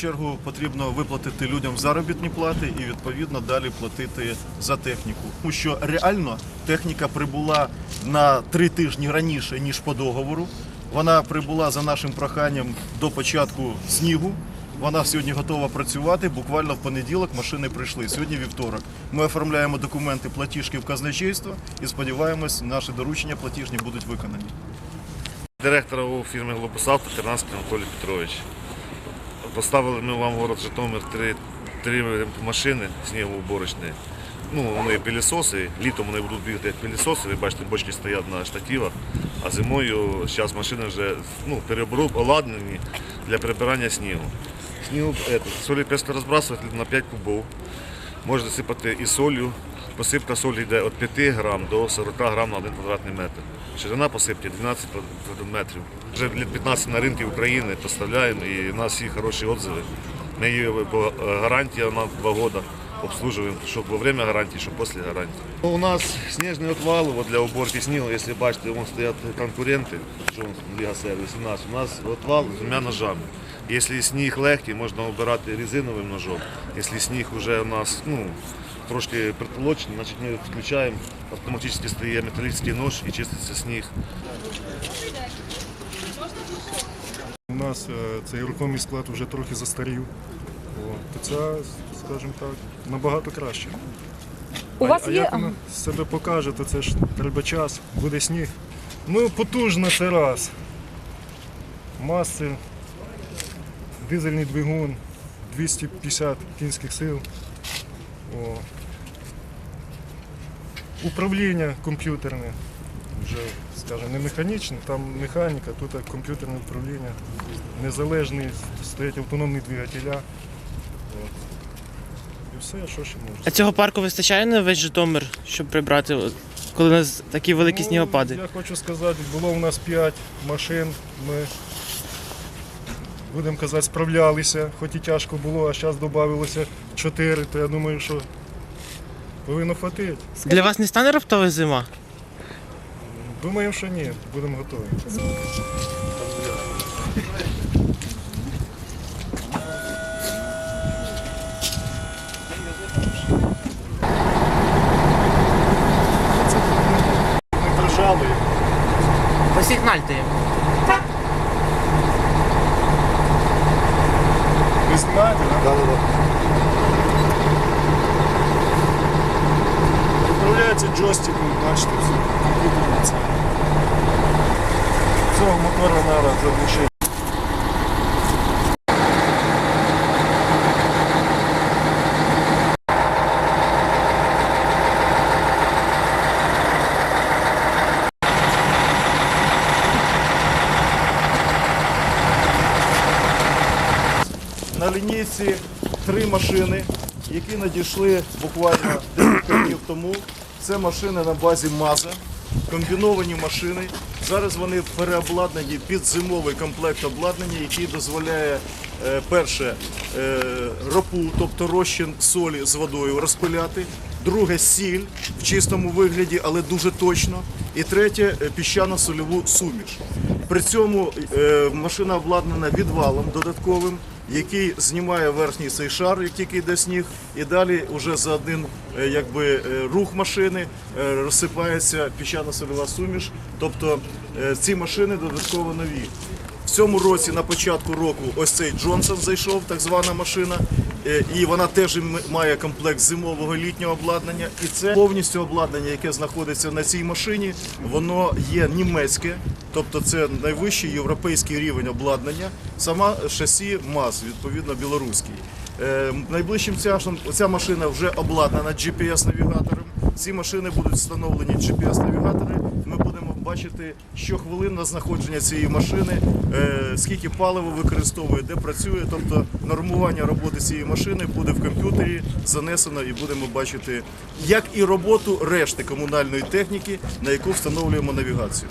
чергу потрібно виплатити людям заробітні плати і відповідно далі платити за техніку. Тому що реально техніка прибула на три тижні раніше ніж по договору. Вона прибула за нашим проханням до початку снігу. Вона сьогодні готова працювати. Буквально в понеділок машини прийшли. Сьогодні вівторок. Ми оформляємо документи платіжки в казначейство і сподіваємось, наші доручення платіжні будуть виконані. Директора у фірмі Глобусавто Тернанський Анатолій Петрович. Поставили ми вам в город Житомир три, три машини снігоуборочні. Ну, вони пилісоси, літом вони будуть бігати як пилісоси, ви бачите, бочки стоять на штативах, а зимою зараз машини вже ну, оладнені для прибирання снігу. Снігу солі песка розбрасувати на 5 кубов. Можна сипати і солью. Посипка солі йде від 5 грам до 40 грам на 1 квадратний метр. Ширина посипки 12 метрів. Вже літ 15 на ринки України поставляємо і у нас всі хороші відзиви. Ми її по гарантія на 2 роки обслуживаємо, що во время гарантії, що після гарантії. Ну, у нас сніжний отвал от для уборки снігу, якщо бачите, вон стоять конкуренти, що у Ліга Сервіс і нас. У нас отвал з двома ножами. Якщо сніг легкий, можна обирати резиновим ножом. Якщо сніг вже у нас ну, трошки притолочений, значить ми включаємо, автоматично стає металічний нож і чиститься сніг. У нас е, цей рухомий склад вже трохи застарів. То це, скажімо так, набагато краще. У а, вас а є як воно себе покаже, то це ж треба час, буде сніг. Ну, потужно це раз. Маси, дизельний двигун, 250 кінських сил. О. Управління комп'ютерне, вже, скажімо, не механічне, там механіка, тут комп'ютерне управління, незалежний, стоять автономні двигателя. От. І все, що ще можна. А цього парку вистачає на весь Житомир, щоб прибрати, коли у нас такі великі снігопади? Ну, Я хочу сказати, було у нас 5 машин. Ми, будемо казати, справлялися, хоч і тяжко було, а зараз додавилося 4, то я думаю, що повинно хватити. Для вас не стане раптова зима? Думаємо, що ні, будемо готові. Не держали. Посігнальте їм. Ви знімаєте, так? Управляється джойстиком, бачите, все. комп'ютерне це. Цього мотора треба. На лінійці три машини, які надійшли буквально декілька днів тому. Це машини на базі МАЗа, комбіновані машини. Зараз вони переобладнані під зимовий комплект обладнання, який дозволяє перше е, ропу, тобто розчин солі з водою розпиляти. Друге сіль в чистому вигляді, але дуже точно. І третє е, піщано-сольову суміш. При цьому е, машина обладнана відвалом додатковим, який знімає верхній цей шар, як тільки йде сніг, і далі вже за один е, якби, е, рух машини е, розсипається піщано-сольова суміш. Тобто е, ці машини додатково нові. В цьому році, на початку року, ось цей Джонсон зайшов, так звана машина, е, і вона теж має комплект зимового літнього обладнання. І це повністю обладнання, яке знаходиться на цій машині, воно є німецьке, тобто це найвищий європейський рівень обладнання. Сама шасі МАЗ, відповідно, білоруський. Е, Найближчим часом ця машина вже обладнана GPS-навігатором. Ці машини будуть встановлені GPS-навігатори. Ми бачити щохвилинне знаходження цієї машини, е, скільки палива використовує, де працює. Тобто нормування роботи цієї машини буде в комп'ютері занесено і будемо бачити, як і роботу решти комунальної техніки, на яку встановлюємо навігацію.